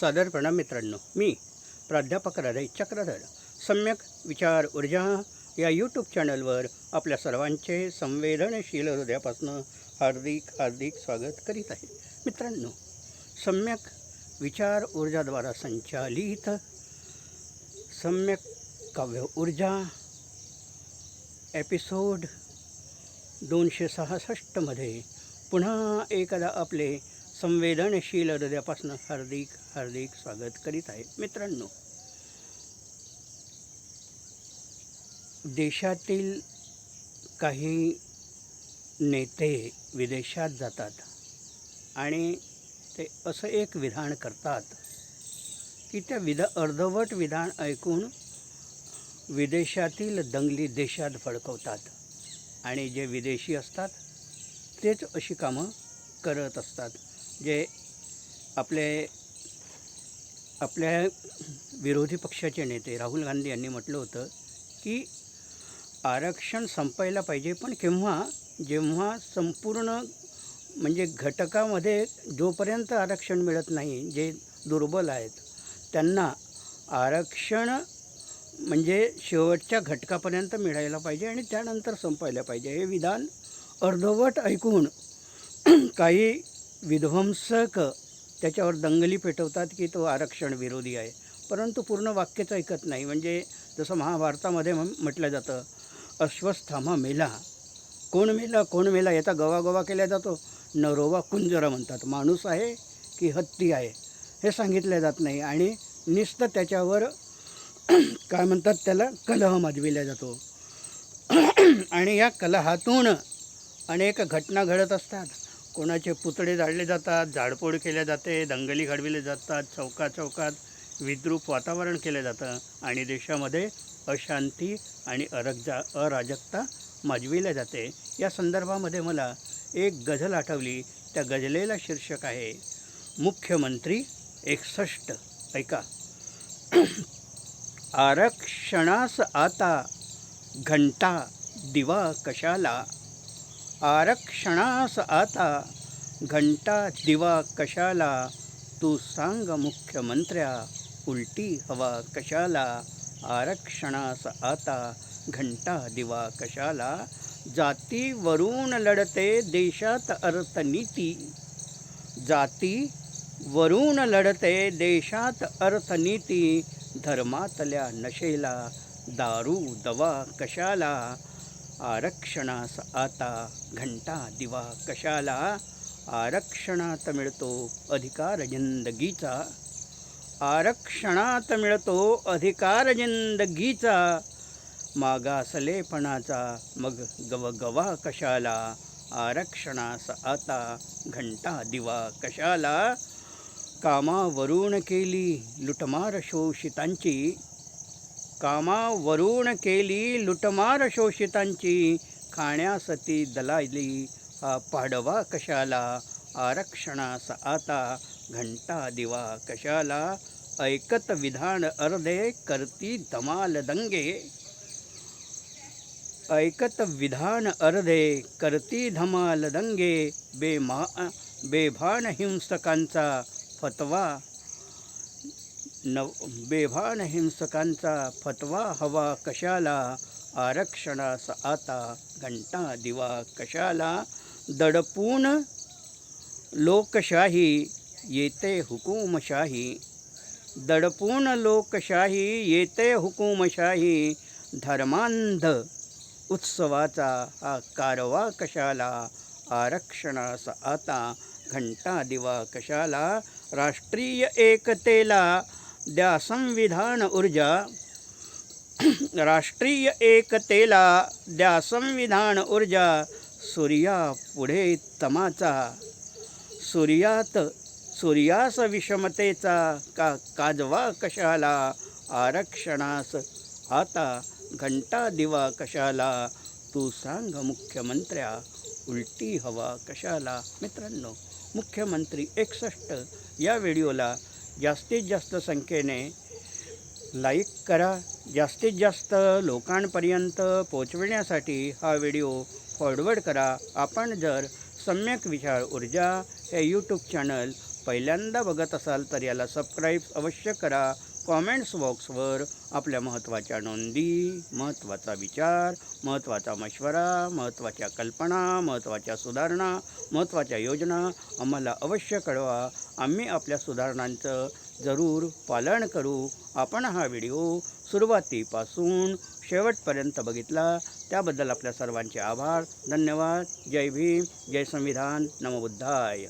सादर प्रणाम मित्रांनो मी प्राध्यापक हृदय चक्रधर. सम्यक विचार ऊर्जा या यूट्यूब चॅनलवर आपल्या सर्वांचे संवेदनशील हृदयापासून हार्दिक हार्दिक स्वागत करीत आहे. मित्रांनो सम्यक विचार ऊर्जाद्वारा संचालित सम्यक काव्य ऊर्जा एपिसोड दोनशे सहासष्टमध्ये पुन्हा एकदा आपले संवेदनशील हृदयापासून हार्दिक हार्दिक स्वागत करीत आहे मित्रांनो. देशातील काही नेते विदेशात जातात आणि ते असं एक विधान करतात की त्या विधा अर्धवट विधान ऐकून विदेशातील दंगली देशात फडकवतात आणि जे विदेशी असतात तेच अशी कामं करत असतात. जे आपले आपल्या विरोधी पक्षाचे नेते राहुल गांधी यांनी म्हटलं होतं की आरक्षण संपायला पाहिजे पण केव्हा? जेव्हा संपूर्ण म्हणजे घटकामध्ये जोपर्यंत आरक्षण मिळत नाही जे दुर्बल आहेत त्यांना आरक्षण म्हणजे शेवटच्या घटकापर्यंत मिळायला पाहिजे आणि त्यानंतर संपायला पाहिजे. हे विधान अर्धवट ऐकून काही विध्वंसक त्याच्यावर दंगली पेटवतात की तो आरक्षण विरोधी आहे. परंतु पूर्ण वाक्यच ऐकत नाही. म्हणजे जसं महाभारतामध्ये म्हटलं जातं अश्वस्थामा मेला. कोण मेला कोण मेला याचा गवागवा केला जातो. नरोवा कुंजरा म्हणतात. माणूस आहे की हत्ती आहे हे सांगितलं जात नाही. आणि नुसतं त्याच्यावर काय म्हणतात त्याला? कलह माजविला जातो. आणि या कलहातून अनेक घटना घडत असतात. कोणाचे पुतळे जाळले जातात झाडपोड केल्या जाते दंगली घडविले जातात चौका चौकात विद्रूप वातावरण केलं जातं आणि देशामध्ये अशांती आणि अरगजा अराजकता माजविल्या जाते. या संदर्भामध्ये मला एक गझल आठवली. त्या गझलेला शीर्षक आहे मुख्यमंत्री एकसष्ट ऐका. आरक्षणास आता घंटा दिवा कशाला? आरक्षणास आता घंटा दिवा कशाला? तू सांग मुख्यमंत्र्या उलटी हवा कशाला? आरक्षणास आता घंटा दिवा कशाला? जातीवरून लढते देशात अर्थनीती. जाती वरून लढते देशात अर्थनीती. धर्मातल्या नशेला दारू दवा कशाला? आरक्षणास आता घंटा दिवा कशाला? आरक्षणात मिळतो अधिकार जिंदगीचा. आरक्षणात मिळतो अधिकार जिंदगीचा. मागासलेपणाचा मग गवगवा कशाला? आरक्षणास आता घंटा दिवा कशाला? कामावरून केली लुटमार शोषितांची कामावरून केली लुटमार शोषितांची. खाण्यासती दलाली हा पाडवा कशाला? आरक्षणास आता घंटा दिवा कशाला? ऐकत विधान अर्धे करती धमाल दंगे. ऐकत विधान अर्धे करती धमाल दंगे. बेमा बेभान हिंसकांचा फतवा नव बेभान हिंसकांचा फतवा हवा कशाला? आरक्षणास आता घंटा दिवा कशाला? दडपून लोकशाही येते हुकूमशाही. दडपून लोकशाही येते हुकूमशाही. धर्मांध उत्सवाचा हा कारवा कशाला? आरक्षणास आता घंटा दिवा कशाला? राष्ट्रीय एकतेला द्या संविधान ऊर्जा। राष्ट्रीय एकतेला द्या संविधान ऊर्जा। सूर्या पुढे तमाचा। सूर्यात सूर्यास विषमतेचा का काजवा कशाला? आरक्षणास आता घंटा दिवा कशाला? तू सांग मुख्यमंत्र्या उलटी हवा कशाला? मित्रांनो मुख्यमंत्री एकसष्ट या व्हिडिओला जास्तीत जास्त संख्येने लाईक करा. जास्तीत जास्त लोकांपर्यंत पोचविण्यासाठी हा व्हिडिओ फॉरवर्ड करा. आपण जर सम्यक विचार ऊर्जा हे यूट्यूब चॅनल पहिल्यांदा बघत असाल तर याला सबस्क्राईब अवश्य करा. कॉमेंट्स बॉक्सवर आपल्या महत्त्वाच्या नोंदी महत्त्वाचा विचार महत्त्वाचा मशवरा महत्त्वाच्या कल्पना महत्त्वाच्या सुधारणा महत्त्वाच्या योजना आम्हाला अवश्य कळवा. आम्ही आपल्या सुधारणांचं जरूर पालन करू. आपण हा व्हिडिओ सुरुवातीपासून शेवटपर्यंत बघितला. त्याबद्दल आपल्या सर्वांचे आभार. धन्यवाद. जय भीम. जय संविधान. नमोबुद्धाय